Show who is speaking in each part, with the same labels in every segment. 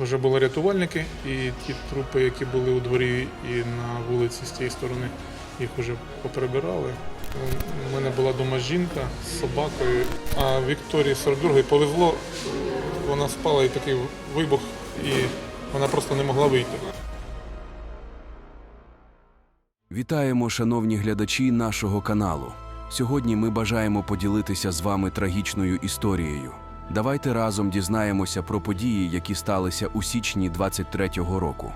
Speaker 1: Вже були рятувальники, і ті трупи, які були у дворі і на вулиці з тієї сторони, їх вже поприбирали. У мене була дома жінка з собакою, а Вікторії 42-ї повезло, вона спала і такий вибух, і вона просто не могла вийти.
Speaker 2: Вітаємо, шановні глядачі нашого каналу. Сьогодні ми бажаємо поділитися з вами трагічною історією. Давайте разом дізнаємося про події, які сталися у січні 23-го року.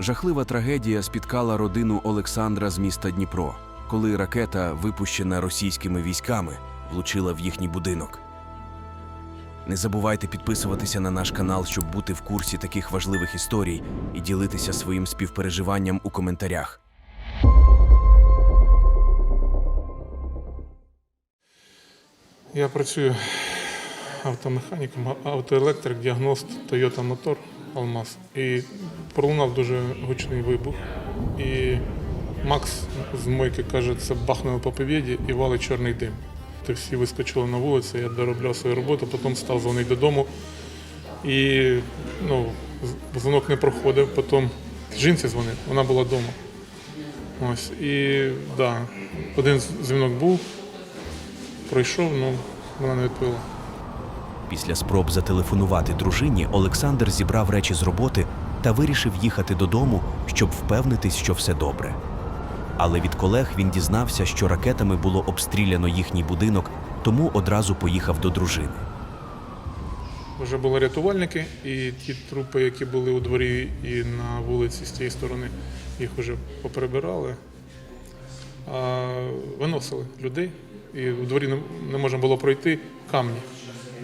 Speaker 2: Жахлива трагедія спіткала родину Олександра з міста Дніпро, коли ракета, випущена російськими військами, влучила в їхній будинок. Не забувайте підписуватися на наш канал, щоб бути в курсі таких важливих історій і ділитися своїм співпереживанням у коментарях.
Speaker 1: Я працюю автомеханіком, автоелектрик, діагност Toyota Мотор Алмаз. І пролунав дуже гучний вибух. І Макс з мойки каже, це бахнуло по повіді і валить чорний дим. Ти всі вискочили на вулицю, я доробляв свою роботу, потім став дзвонити додому. І ну, дзвонок не проходив, потім жінці дзвонив, вона була вдома. Ось, і да, один дзвінок був, пройшов, ну вона не відповіла.
Speaker 2: Після спроб зателефонувати дружині Олександр зібрав речі з роботи та вирішив їхати додому, щоб впевнитись, що все добре. Але від колег він дізнався, що ракетами було обстріляно їхній будинок, тому одразу поїхав до дружини.
Speaker 1: Вже були рятувальники, і ті трупи, які були у дворі і на вулиці з тієї сторони, їх вже поприбирали. А виносили людей. І у дворі не, можна було пройти камні.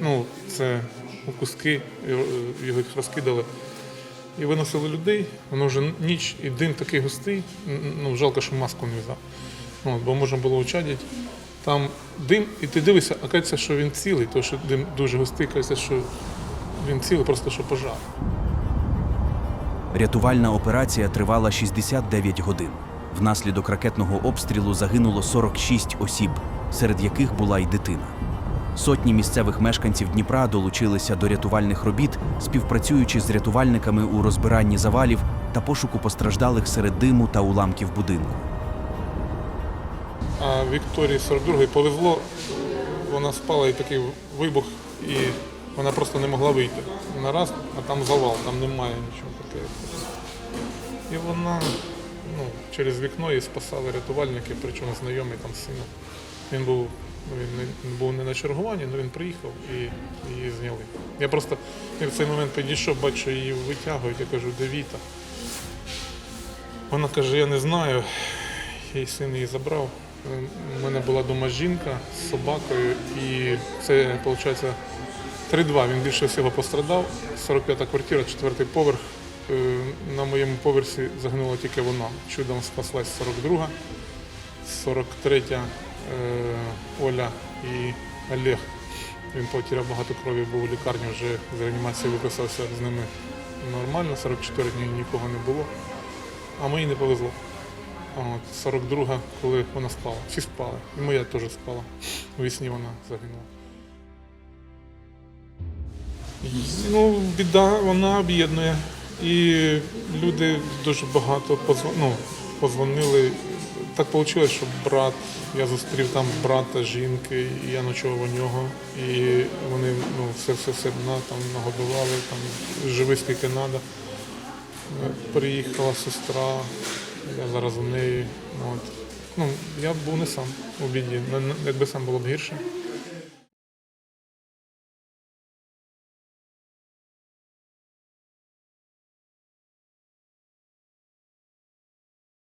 Speaker 1: Ну, це у куски, його його їх розкидали. І виносили людей, воно вже ніч, і дим такий густий. Ну, жалко, що маску не взяв. От, бо можна було учадити. Там дим, і ти дивишся, а кажеться, що він цілий, тому що дим дуже густий, кажеться, що він цілий, просто що пожар.
Speaker 2: Рятувальна операція тривала 69 годин. Внаслідок ракетного обстрілу загинуло 46 осіб, серед яких була й дитина. Сотні місцевих мешканців Дніпра долучилися до рятувальних робіт, співпрацюючи з рятувальниками у розбиранні завалів та пошуку постраждалих серед диму та уламків будинку.
Speaker 1: А Вікторії 42-ї повезло, вона спала і такий вибух, і вона просто не могла вийти. Вона раз, а там завал, там немає нічого таке. І вона ну, через вікно її спасали рятувальники, причому знайомий там з сином. Він був, він не, був не на чергуванні, але він приїхав і її зняли. Я просто в цей момент підійшов, бачу, її витягують, я кажу, де Віта? Вона каже, я не знаю. Її син її забрав. У мене була дома жінка з собакою, і це, виходить, 3-2. Він більше всього пострадав. 45-та квартира, четвертий поверх. Е, На моєму поверсі загинула тільки вона. Чудом спаслась 42-га, 43-я е, Оля і Олег. Він потеряв багато крові, був у лікарні, вже з реанімації виписався з ними нормально, 44 дні нікого не було. А мені не повезло. От, 42-га, коли вона спала. Всі спали. І моя теж спала. У вісні вона загинула. Ну, біда, вона об'єднує. І люди дуже багато позв... ну, позвонили. Так вийшло, що брат, я зустрів там брата жінки, і я ночував у нього. І вони ну, все все все там нагодували, там живи скільки треба. Приїхала сестра, я зараз у неї. От. Ну, я був не сам у біді. Якби сам було б гірше.